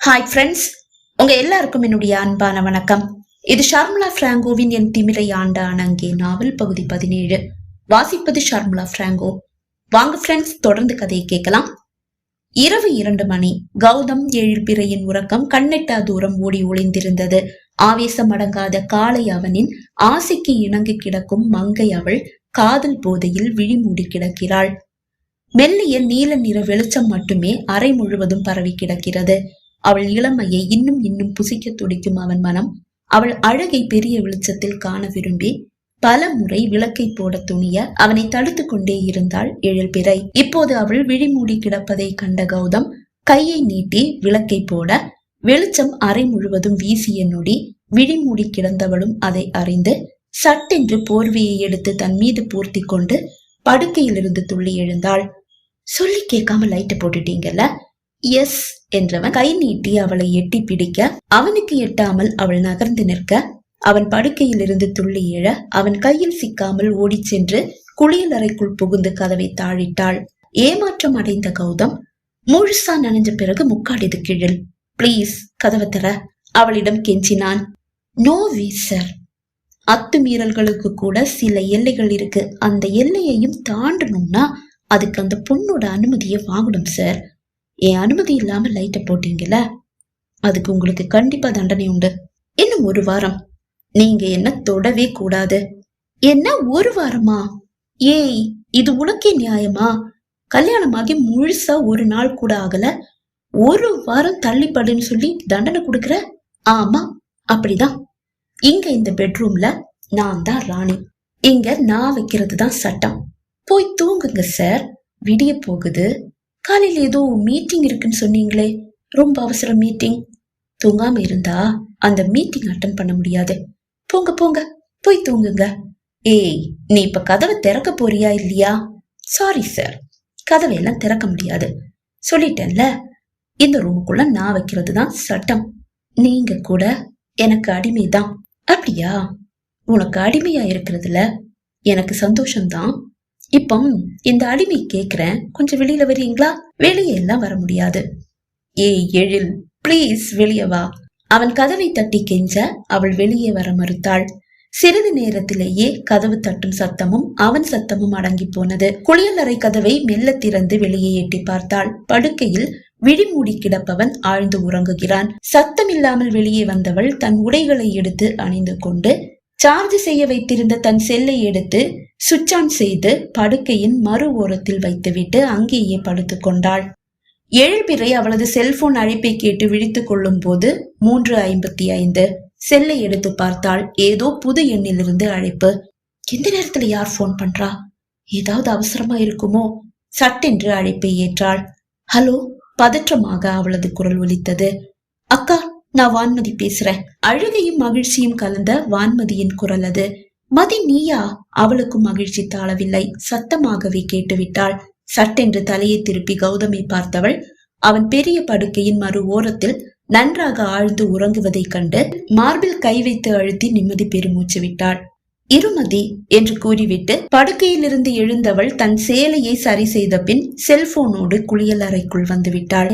Hi friends உங்க எல்லாருக்கும் என்னுடைய அன்பான வணக்கம். இது ஷர்முலா பிராங்கோவின் என் திமிரை ஆண்ட அணங்கே நாவல் பகுதி பதினேழு. வாசிப்பது ஷர்முலா பிராங்கோ. வாங்க ஃப்ரெண்ட்ஸ் தொடர்ந்து கதையை கேட்கலாம். இரவு இரண்டு மணி. கௌதம் எழிற்பிறையின் உறக்கம் கண்ணெட்டா தூரம் ஓடி ஒளிந்திருந்தது. ஆவேசம் அடங்காத காளை அவனின் ஆசைக்கு இணங்கி கிடக்கும் மங்கை அவள் காதல் போதையில் விழிமூடி கிடக்கிறாள். மெல்லிய நீல நிற வெளிச்சம் மட்டுமே அறை முழுவதும் பரவி கிடக்கிறது. அவள் இளமையை இன்னும் இன்னும் புசிக்க துடிக்கும் அவன் மனம் அவள் அழகை பெரிய வெளிச்சத்தில் காண விரும்பி பல முறை விளக்கை போட துணிய அவனை தடுத்து கொண்டே இருந்தாள் எழில்பிறை இப்போது அவள் விழிமூடி கிடப்பதை கண்ட கௌதம் கையை நீட்டி விளக்கை போட வெளிச்சம் அறை முழுவதும் வீசிய நொடி விழிமூடி கிடந்தவளும் அதை அறிந்து சட்டென்று போர்வையை எடுத்து தன் மீது பூர்த்தி கொண்டு படுக்கையிலிருந்து துள்ளி எழுந்தாள். சொல்லி கேட்காம லைட்டை போட்டுட்டீங்கல்ல? எஸ் என்றவன் கை நீட்டி அவளை எட்டி பிடிக்க அவனுக்கு எட்டாமல் அவள் நகர்ந்து நிற்க அவன் படுக்கையிலிருந்து துள்ளி எழ அவன் கையில் சிக்காமல் ஓடிச் சென்று குளியல் அறைக்குள் புகுந்து கதவை தாழிட்டாள். ஏமாற்றம் அடைந்த கௌதம் முழுசா நனைஞ்ச பிறகு முக்காடிது கீழில் ப்ளீஸ் கதவை தர அவளிடம் கெஞ்சினான். நோ வே சார் அத்துமீறல்களுக்கு கூட சில எல்லைகள் இருக்கு. அந்த எல்லையையும் தாண்டணும்னா அதுக்கு அந்த பொண்ணோட அனுமதியை வாங்கணும் சார் என் அனுமதி இல்லாம லைட்டை போட்டீங்கல்ல? அதுக்கு உங்களுக்கு கண்டிப்பா தண்டனை உண்டு. இன்னும் ஒரு வாரம். நீங்க என்ன தொடவே கூடாது. என்ன ஒரு வாரமா? ஏய் இது உனக்கே நியாயமா? கல்யாணமாகி முழுசா ஒரு நாள் கூட ஆகல. ஒரு வாரம் தள்ளிப்படுன்னு சொல்லி தண்டனை கொடுக்கற? ஆமா அப்படிதான். இங்க இந்த பெட்ரூம்ல நான் தான் ராணி. இங்க நான் வைக்கிறது தான் சட்டம். போய் தூங்குங்க சார். விடிய போகுது. காலையில் ஏதோ மீட்டிங் இருக்குன்னு சொன்னீங்களே. ரொம்ப அவசர மீட்டிங் தூங்காம இருந்தா அந்த மீட்டிங் அட்டன் பண்ண முடியாது. போங்க போங்க. போய் தூங்குங்க. ஏய் நீ இப்ப கதவை திறக்க போறியா இல்லையா? சாரி சார் கதவை எல்லாம் திறக்க முடியாது. சொல்லிட்டேன்ல. இந்த ரூமுக்குள்ள நான் வைக்கிறது தான் சட்டம். நீங்க கூட எனக்கு அடிமைதான். அப்படியா? உனக்கு அடிமையா இருக்கிறதுல எனக்கு சந்தோஷம்தான். இப்போ இந்த அடிமை கேக்குறேன் கொஞ்சம் வெளியில வரீங்களா? வெளியே எல்லாம் வர முடியாது. ஏய் எழில் பிளீஸ் வெளியே வா. அவன் கதவை தட்டி கெஞ்ச அவள் வெளியே வர மறுத்தாள். சிறிது நேரத்திலேயே கதவு தட்டும் சத்தமும் அவன் சத்தமும் அடங்கி போனது. குளியலறை கதவை மெல்ல திறந்து வெளியே எட்டி பார்த்தாள். படுக்கையில் விழிமூடி கிடப்பவன் ஆழ்ந்து உறங்குகிறான். சத்தமில்லாமல் வெளியே வந்தவள் தன் உடைகளை எடுத்து அணிந்து கொண்டு சார்ஜ் செய்ய வைத்திருந்த தன் செல்லை எடுத்து சுவிட்ச் ஆன் செய்து படுக்கையின் மறு ஓரத்தில் வைத்துவிட்டு அங்கேயே படுத்து கொண்டாள். எழுபிறை அவளது செல்போன் அழைப்பை கேட்டு விழித்துக் கொள்ளும் போது மூன்று ஐம்பத்தி ஐந்து செல்லை எடுத்து பார்த்தாள். ஏதோ புது எண்ணிலிருந்து அழைப்பு. எந்த நேரத்துல யார் போன் பண்றா? ஏதாவது அவசரமா இருக்குமோ? சட்டென்று அழைப்பை ஏற்றாள். ஹலோ பதற்றமாக அவளது குரல் ஒலித்தது. அக்கா நான் வான்மதி பேசுறேன். அழுகையும் மகிழ்ச்சியும் கலந்த வான்மதியின் குரல் அது. மதி நீயா? அவளுக்கும் மகிழ்ச்சி தாழவில்லை. சத்தமாகவே கேட்டுவிட்டாள். சட்டென்று தலையை திருப்பி கௌதமை பார்த்தவள் அவன் பெரிய படுக்கையின் மறு ஓரத்தில் நன்றாக ஆழ்ந்து உறங்குவதைக் கண்டு மார்பில் கை வைத்து அழுத்தி நிம்மதி பெருமூச்சு விட்டாள். இருமதி என்று கூறிவிட்டு படுக்கையிலிருந்து எழுந்தவள் தன் சேலையை சரி செய்த பின் செல்போனோடு குளியல் அறைக்குள் வந்துவிட்டாள்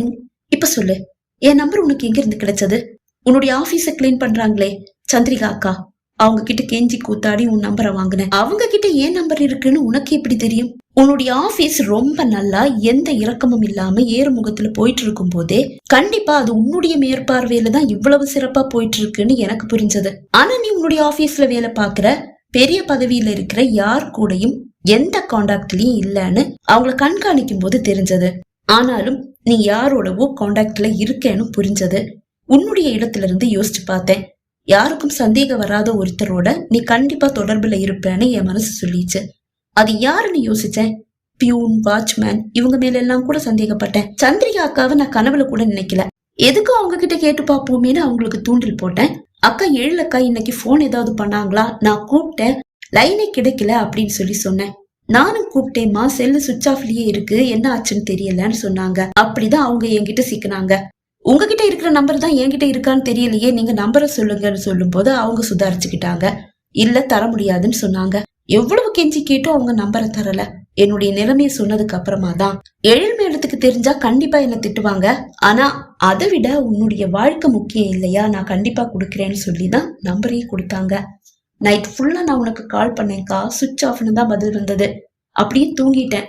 இப்ப சொல்லு என் நம்பர் உனக்கு எங்க இருந்து கிடைச்சது? உன்னுடைய ஆபீஸ கிளீன் பண்றாங்களே சந்திரிகா அக்கா. அவங்க கிட்ட கெஞ்சி கூத்தாடி உன் நம்பரை வாங்கினேன். அவங்க கிட்ட ஏன் நம்பர் இருக்குன்னு உனக்கு எப்படி தெரியும்? உன்னுடைய ஆபீஸ் ரொம்ப நல்லா எந்த இரக்கமும் இல்லாம ஏறுமுகத்துல போயிட்டு இருக்கும் போதே கண்டிப்பா அது உன்னுடைய மேற்பார்வையில தான் இவ்வளவு சிறப்பா போயிட்டு இருக்குன்னு எனக்கு புரிஞ்சது. ஆனா நீ உன்னுடைய ஆபீஸ்ல வேலை பாக்குற பெரிய பதவியில இருக்கிற யார் கூடயும் எந்த காண்டாக்ட்லயும் இல்லைன்னு அவங்கள கண்காணிக்கும் போது தெரிஞ்சது. ஆனாலும் நீ யாரோடவோ காண்டாக்ட்ல இருக்கேன்னு புரிஞ்சது. உன்னுடைய இடத்துல இருந்து யோசிச்சு பார்த்தேன். யாருக்கும் சந்தேகம் வராத ஒருத்தரோட நீ கண்டிப்பா தொடர்புல இருப்பேன்னு என் மனசு சொல்லிச்சு. அது யாருன்னு யோசிச்சேன். பியூன் வாட்ச்மேன் இவங்க மேல எல்லாம் கூட சந்தேகப்பட்டேன். சந்திரிகா அக்காவை நான் கனவுல கூட நினைக்கல. எதுக்கும் அவங்க கிட்ட கேட்டு பார்ப்போமேன்னு அவங்களுக்கு தூண்டில் போட்டேன். அக்கா எழிலக்கா இன்னைக்கு போன் ஏதாவது பண்ணாங்களா? நான் கூப்பிட்டேன். லைனே கிடைக்கல அப்படின்னு சொல்லி சொன்னேன். நானும் கூப்பிட்டேம்மா செல்லு சுவிட்ச் ஆஃப்லயே இருக்கு என்ன ஆச்சுன்னு தெரியலன்னு சொன்னாங்க. அப்படிதான் அவங்க என்கிட்ட சிக்கினாங்க. உங்ககிட்ட இருக்கிற நம்பர் தான் என்கிட்ட இருக்கான்னு தெரியலையே நீங்க நம்பரை சொல்லுங்கன்னு சொல்லும் போது அவங்க சுதாரிச்சுக்கிட்டாங்க. இல்ல தர முடியாதுன்னு சொன்னாங்க. எவ்வளவு கெஞ்சி கேட்டும் அவங்க நம்பரை தரல. என்னுடைய நிலைமைய சொன்னதுக்கு அப்புறமா தான். எழில் மேடத்துக்கு தெரிஞ்சா கண்டிப்பா என்ன திட்டுவாங்க. ஆனா அதை விட உன்னுடைய வாழ்க்கை முக்கியம் இல்லையா? நான் கண்டிப்பா கொடுக்குறேன்னு சொல்லி தான் நம்பரையே கொடுத்தாங்க. நைட் ஃபுல்லா நான் உனக்கு கால் பண்ணேன்க்கா. சுவிட்ச் ஆஃப்னு தான் பதில் வந்தது. அப்படியே தூங்கிட்டேன்.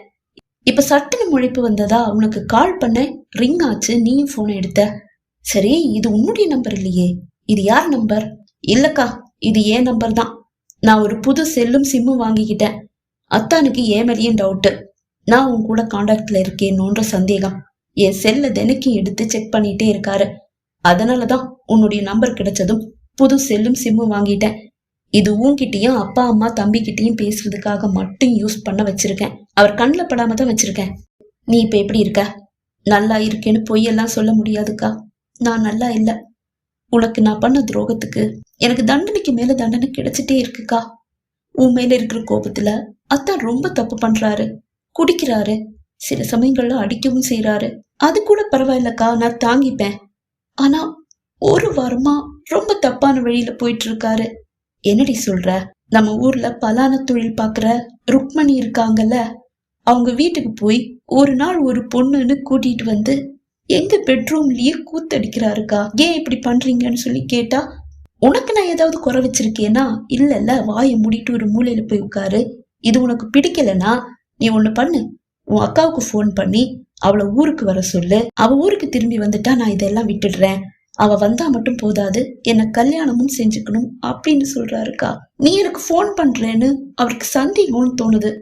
இப்ப சட்டுன்னு முழிப்பு வந்ததா? உனக்கு கால் பண்ணேன் ரிங் ஆச்சு. நீயும் போனை எடுத்த. சரி இது உன்னுடைய நம்பர் இல்லையே. இது யார் நம்பர் இல்லக்கா இது ஏன் நம்பர் தான். நான் ஒரு புது செல்லும் சிம்மும் வாங்கிக்கிட்டேன். அத்தானுக்கு ஏன் டவுட்டு நான் உன் கூட காண்டாக்ட்ல இருக்கேனோன்ற சந்தேகம். என் செல்லை தினைக்கும் எடுத்து செக் பண்ணிட்டே இருக்காரு. அதனாலதான் உன்னுடைய நம்பர் கிடைச்சதும் புது செல்லும் சிம்மும் வாங்கிட்டேன். இது உன்கிட்டயும் அப்பா அம்மா தம்பிக்கிட்டையும் பேசுறதுக்காக மட்டும் யூஸ் பண்ண வச்சிருக்கேன். அவர் கண்ணில் படாம தான் வச்சிருக்கேன். நீ இப்ப எப்படி இருக்க? நல்லா இருக்கேன்னு பொய்யெல்லாம் சொல்ல முடியாதுக்கா. நான் நல்லா இல்லை. உனக்கு நான் பண்ண துரோகத்துக்கு எனக்கு தண்டனைக்கு மேல தண்டனை கிடைச்சிட்டே இருக்குக்கா. உன் மேல இருக்கிற கோபத்துல அத்தான் ரொம்ப தப்பு பண்றாரு. குடிக்கிறாரு. சில சமயங்கள்ல அடிக்கவும் செய்யறாரு அது கூட பரவாயில்லக்கா நான் தாங்கிப்பேன். ஆனா ஒரு வாரமா ரொம்ப தப்பான வழியில போயிட்டு இருக்காரு. என்னடி சொல்ற? நம்ம ஊர்ல பலான தொழில் பாக்குற ருக்மணி இருக்காங்கல்ல அவங்க வீட்டுக்கு போய் ஒரு நாள் ஒரு பொண்ணுன்னு கூட்டிட்டு வந்து எங்க பெட்ரூம்லயே கூத்தடிக்கிறாருக்கா? ஏன் இப்படி பண்றீங்கன்னு சொல்லி கேட்டா உனக்கு நான் ஏதாவது குறை வச்சிருக்கேனா? இல்லல்ல வாயை மூடிட்டு ஒரு மூலையில போய் உட்காரு. இது உனக்கு பிடிக்கலனா நீ ஒண்ணு பண்ணு. உன் அக்காவுக்கு ஃபோன் பண்ணி அவளை ஊருக்கு வர சொல்லு. அவ ஊருக்கு திரும்பி வந்துட்டா நான் இதெல்லாம் விட்டுடுறேன். அவ வந்தா மட்டும் போதாது. என்ன கல்யாணமும் செஞ்சுக்கணும் அப்படின்னு சொல்றாருக்கா. நீ எனக்கு ஃபோன் பண்றேன்னு அவருக்கு சந்தேகம்னு தோணுது.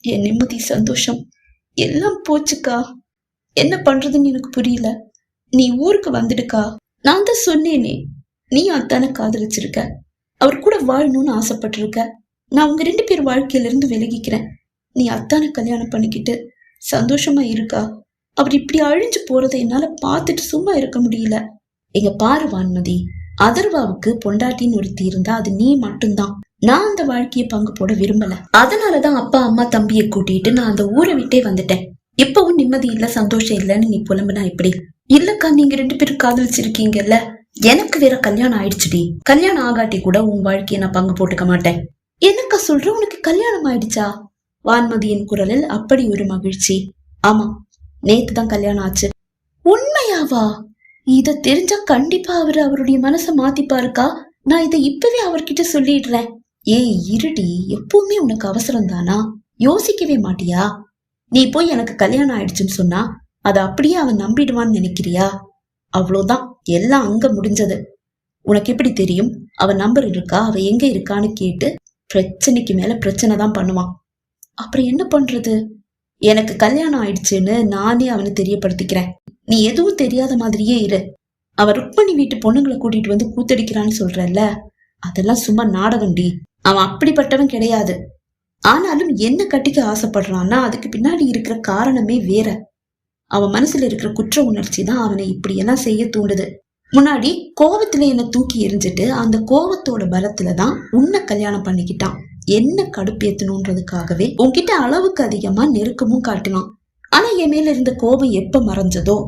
என் நிம்மதி சந்தோஷம் எல்லாம் போச்சுக்கா. என்ன பண்றதுன்னு எனக்கு புரியல. நீ ஊருக்கு வந்துடுக்கா. நான் தான் சொன்னேனே. நீ அத்தான காதலிச்சிருக்க. அவர் கூட வாழணும்னு ஆசைப்பட்டிருக்க. நான் உங்க ரெண்டு பேர் வாழ்க்கையில இருந்து விலகிக்கிறேன். நீ அத்தான கல்யாணம் பண்ணிக்கிட்டு சந்தோஷமா இருக்கா? அவர் இப்படி அழிஞ்சு போறதை என்னால பார்த்துட்டு சும்மா இருக்க முடியல. எங்க பாரு வான்மதி அதர்வாவுக்கு பொண்டாட்டின்னு ஒருத்தி இருந்தா அது நீ மட்டும்தான். நான் அந்த வாழ்க்கையை பங்கு போட விரும்பல. அதனாலதான் அப்பா அம்மா தம்பியை கூட்டிட்டு நான் அந்த ஊரை விட்டே வந்துட்டேன். இப்பவும் நிம்மதி இல்ல சந்தோஷம் இல்லன்னு நீ புலம்புனா எப்படி? இல்லக்கா நீங்க ரெண்டு பேரும் காதலிச்சிருக்கீங்கல்ல எனக்கு வேற கல்யாணம் ஆயிடுச்சுடி. கல்யாணம் ஆகாட்டி கூட உன் வாழ்க்கையை நான் பங்கு போட்டுக்க மாட்டேன். என்னக்கா சொல்ற? உனக்கு கல்யாணம் ஆயிடுச்சா? வான்மதியின் குரலில் அப்படி ஒரு மகிழ்ச்சி. ஆமா நேத்து தான் கல்யாணம் ஆச்சு. உண்மையாவா? இத தெரிஞ்சா கண்டிப்பா அவரு அவருடைய மனசை மாத்திப்பாருக்கா? நான் இதை இப்பவே அவர்கிட்ட சொல்லிடுறேன். ஏய் இருடி எப்பவுமே உனக்கு அவசரம் தானா யோசிக்கவே மாட்டியா? நீ போய் எனக்கு கல்யாணம் ஆயிடுச்சுன்னு சொன்னா அதை அப்படியே அவன் நம்பிடுவான்னு நினைக்கிறியா? அவ்வளோதான் எல்லாம் அங்க முடிஞ்சது. உனக்கு எப்படி தெரியும்? அவன் நம்பர் இருக்கா? அவ எங்க இருக்கான்னு கேட்டு பிரச்சனைக்கு மேல பிரச்சனை தான் பண்ணுவான். அப்புறம் என்ன பண்றது? எனக்கு கல்யாணம் ஆயிடுச்சுன்னு நானே அவனை தெரியப்படுத்திக்கிறேன். நீ எதுவும் தெரியாத மாதிரியே இரு. அவன் ருக்மணி வீட்டு பொண்ணுங்களை கூட்டிட்டு வந்து கூத்தடிக்கிறான்னு சொல்றல்ல? அதெல்லாம் சும்மா நாடகம்டி அவன் அப்படிப்பட்டவன் கிடையாது. ஆனாலும் என்ன கட்டிக்க ஆசைப்படுறான்னா அதுக்கு பின்னாடி இருக்கிற காரணமே வேற. அவன் மனசுல இருக்கிற குற்ற உணர்ச்சி தான் அவனை இப்படியெல்லாம் செய்ய தூண்டுது. முன்னாடி கோவத்துல என்ன தூக்கி எரிஞ்சிட்டு அந்த கோவத்தோட பலத்துல தான் உன்னை கல்யாணம் பண்ணிக்கிட்டான். என்ன கடுப்பேத்தணுன்றதுக்காகவே உன்கிட்ட அளவுக்கு அதிகமா நெருக்கமும் காட்டினான். ஆனா என் மேல இருந்த கோபம் எப்ப மறைஞ்சதோ?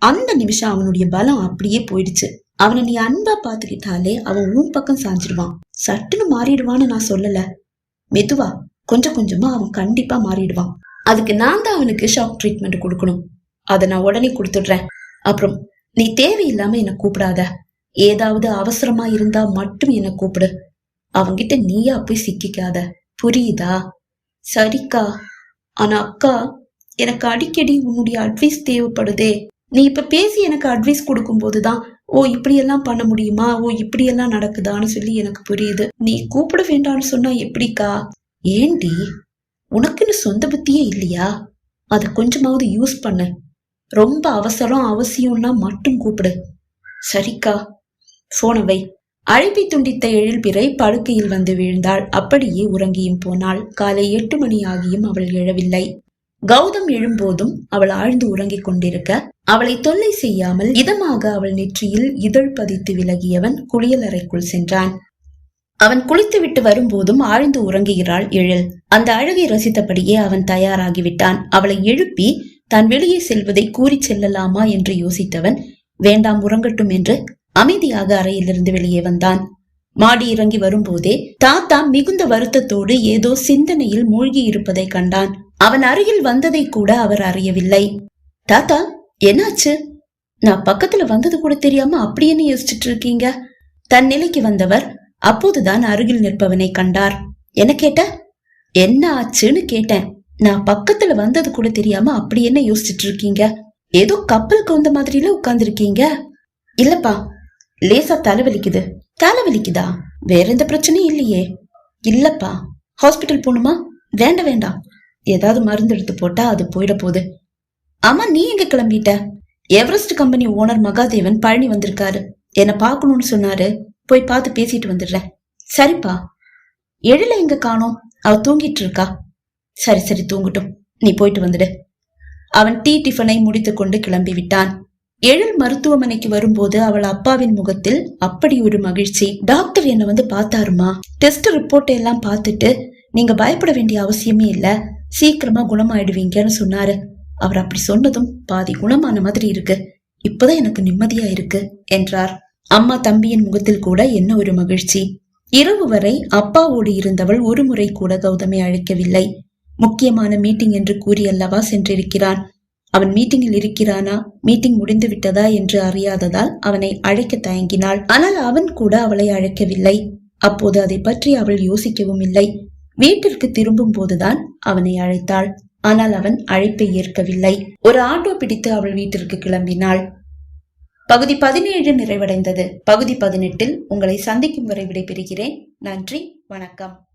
அந்த நிமிஷம் அவனுடைய பலம் அப்படியே போயிடுச்சு. அவனை நீ அன்பா பாத்துக்கிட்டாலே அவன் உன் பக்கம் சாஞ்சிடுவான். சட்டுன்னு மாறிடுவான்னு நான் சொல்லல. மெதுவா கொஞ்சம் கொஞ்சமா அவன் கண்டிப்பா மாறிடுவான். அதுக்கு நான் தான் அவனுக்கு ஷாக் ட்ரீட்மெண்ட் கொடுக்கணும். அதை நான் உடனே கொடுத்துடுறேன். அப்புறம் நீ தேவையில்லாம என்ன கூப்பிடாத. ஏதாவது அவசரமா இருந்தா மட்டும் என்ன கூப்பிடு. அவங்கிட்ட நீயா போய் சிக்கிக்காத. புரியுதா? சரிக்கா. ஆனா அக்கா எனக்கு அடிக்கடி உன்னுடைய அட்வைஸ் தேவைப்படுதே. நீ இப்ப பேசி எனக்கு அட்வைஸ் கொடுக்கும்போதுதான் ஓ இப்படியெல்லாம் பண்ண முடியுமா? ஓ இப்படியெல்லாம் நடக்குதான்னு சொல்லி எனக்கு புரியுது. நீ கூப்பிட வேண்டாம்னு சொன்னா எப்படிக்கா? ஏண்டி உனக்குன்னு சொந்த புத்தியே இல்லையா? அதை கொஞ்சமாவது யூஸ் பண்ணு. ரொம்ப அவசரம் அவசியம்னா மட்டும் கூப்பிடு. சரிக்கா போன வை. அழைப்பை துண்டித்த எழில்பிறை படுக்கையில் வந்து விழுந்தாள். அப்படியே உறங்கியும் போனாள். காலை எட்டு மணி ஆகியும் அவள் எழவில்லை. கௌதம் எழும்போதும் அவள் ஆழ்ந்து உறங்கிக் கொண்டிருக்க அவளை தொல்லை செய்யாமல் இதமாக அவள் நெற்றியில் இதழ் பதித்து விலகியவன் குளியலறைக்குள் சென்றான். அவன் குளித்துவிட்டு வரும்போதும் ஆழ்ந்து உறங்குகிறாள் எழில். அந்த அழகை ரசித்தபடியே அவன் தயாராகிவிட்டான். அவளை எழுப்பி தான் வெளியே செல்வதை கூறிச் செல்லலாமா? என்று யோசித்தவன் வேண்டாம் உறங்கட்டும் என்று அமைதியாக அறையிலிருந்து வெளியே வந்தான். மாடி இறங்கி வரும்போதே தாத்தா மிகுந்த வருத்தத்தோடு ஏதோ சிந்தனையில் மூழ்கி இருப்பதை கண்டான். அவன் அருகில் வந்ததை கூட அவர் அறியவில்லை. தாத்தா என்னாச்சு? நான் பக்கத்துல வந்தது கூட தெரியாம அப்படி என்ன யோசிச்சுட்டு இருக்கீங்க? தன் நிலைக்கு வந்தவர் அப்போதுதான் அருகில் நிற்பவனை கண்டார். என்ன கேட்ட? என்ன ஆச்சுன்னு கேட்டேன். நான் பக்கத்துல வந்தது கூட தெரியாம அப்படி என்ன யோசிச்சுட்டு இருக்கீங்க? ஏதோ கப்பலுக்கு வந்த மாதிரில உட்கார்ந்துருக்கீங்க? இல்லப்பா லேசா தலைவலிக்குது தலைவலிக்குதா வேற எந்த பிரச்சனையும் இல்லையே. இல்லப்பா ஹாஸ்பிட்டல் போகணுமா? வேண்டாம் வேண்டாம். ஏதாவது மருந்து எடுத்து போட்டா அது போயிட போகுது. ஆமா நீ எங்க கிளம்பிட்ட? Everest company owner Mahadevan Palani வந்திருக்காரு. என்ன பார்க்கணும்னு சொன்னாரு. போய் பார்த்து பேசிட்டு வந்துடுறேன். சரிப்பா. எழில எங்க காணோம்? அவ தூங்கிட்டு இருக்கா. சரி சரி தூங்கட்டும். நீ போயிட்டு வந்துடு. அவன் டீ டிஃபனை முடித்துக்கொண்டு கிளம்பி விட்டான். எழில் மருத்துவமனைக்கு வரும்போது அவள் அப்பாவின் முகத்தில் அப்படி ஒரு மகிழ்ச்சி. டாக்டர் என்ன வந்து பார்த்தாருமா? டெஸ்ட் ரிப்போர்ட் எல்லாம் பார்த்துட்டு நீங்க பயப்பட வேண்டிய அவசியமே இல்ல. சீக்கிரமா குணமாயிடுவீங்கன்னு சொன்னாரு. அவர் அப்படி சொன்னதும் பாதி குணமான மாதிரி இருக்கு. இப்பதான் எனக்கு நிம்மதியா இருக்கு என்றார். அம்மா தம்பியின் முகத்தில் கூட என்ன ஒரு மகிழ்ச்சி. இரவு வரை அப்பாவோடு இருந்தவள் ஒரு முறை கூட கௌதமை அழைக்கவில்லை. முக்கியமான மீட்டிங் என்று கூறி அல்லவா சென்றிருக்கிறான். அவன் மீட்டிங்கில் இருக்கிறானா? மீட்டிங் முடிந்து விட்டதா என்று அறியாததால் அவனை அழைக்க தயங்கினாள். ஆனால் அவன் கூட அவளை அழைக்கவில்லை. அப்போது அதை பற்றி அவள் யோசிக்கவும் இல்லை. வீட்டிற்கு திரும்பும் போதுதான் அவனை அழைத்தாள். ஆனால் அவன் அழைப்பை ஏற்கவில்லை. ஒரு ஆட்டோ பிடித்து அவள் வீட்டிற்கு கிளம்பினாள். பகுதி பதினேழு நிறைவடைந்தது. பகுதி பதினெட்டில் உங்களை சந்திக்கும் வரை விடைபெறுகிறேன். நன்றி வணக்கம்.